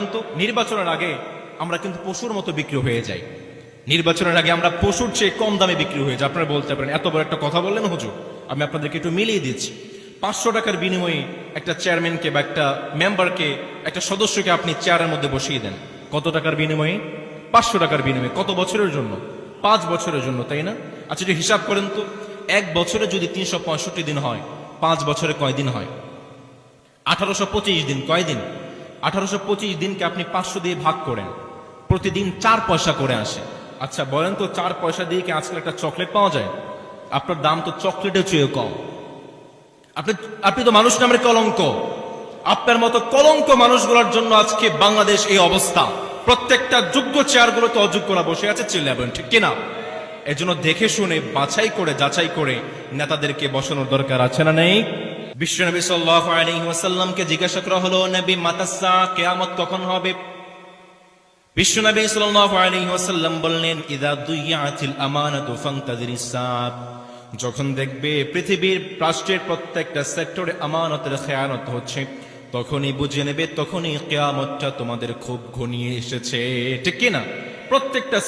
কিন্তু নির্বাচনের আগে আমরা কিন্তু পশুর মতো বিক্রি হয়ে যাই। নির্বাচনের আগে আমরা পশুর চেয়ে কম দামে বিক্রি হয়ে যাই। আপনারা বলতে পারেন, এত বড় একটা কথা বললেন হুজুর, আমি আপনাদেরকে একটু মিলিয়ে দিচ্ছি। পাঁচশো টাকার বিনিময়ে একটা চেয়ারম্যানকে বা একটা মেম্বারকে, একটা সদস্যকে আপনি চেয়ারের মধ্যে বসিয়ে দেন। কত টাকার বিনিময়ে? পাঁচশো টাকার বিনিময়ে। কত বছরের জন্য? পাঁচ বছরের জন্য, তাই না? আচ্ছা একটু হিসাব করেন তো। এক বছরে যদি তিনশো পঁয়ষট্টি দিন হয়, পাঁচ বছরে কয় দিন হয়? আঠারোশো পঁচিশ দিন কয় দিন আঠারোশো পঁচিশ দিনকে আপনি পাঁচশো দিয়ে ভাগ করেন। প্রতিদিন চার পয়সা করে আসে। আচ্ছা বলেন তো চার পয়সা দিয়ে কি আজকাল একটা চকলেট পাওয়া যায়? আপনার দাম তো চকলেটের চেয়ে কম। আপনি আপনি তো মানুষ নামের কলঙ্ক। আপনার মতো কলঙ্ক মানুষগুলোর জন্য আজকে বাংলাদেশ এই অবস্থা। প্রত্যেকটা যোগ্য চেয়ারগুলোতে অযোগ্যরা বসে আছে চিল্লাবেন ঠিক কিনা? এর জন্য দেখে শুনে, বাছাই করে, যাচাই করে নেতাদেরকে বসানোর দরকার আছে না নেই? সাল্লাল্লাহু আলাইহি ওয়াসাল্লামকে জিজ্ঞাসা করা হলো, নবী, মাতাসা, কিয়ামত কখন হবে? সাল্লাল্লাহু আলাইহি ওয়াসাল্লাম বললেন ইদা আমানাতু যখন দেখবে পৃথিবীর রাষ্ট্রের প্রত্যেকটা সেক্টরে আমানতের খেয়ানত হচ্ছে, তখনই বুঝে নেবে, তখনই কেয়ামতটা তোমাদের খুব ঘনিয়ে এসেছে। ঠিক কি না প্রত্যেকটা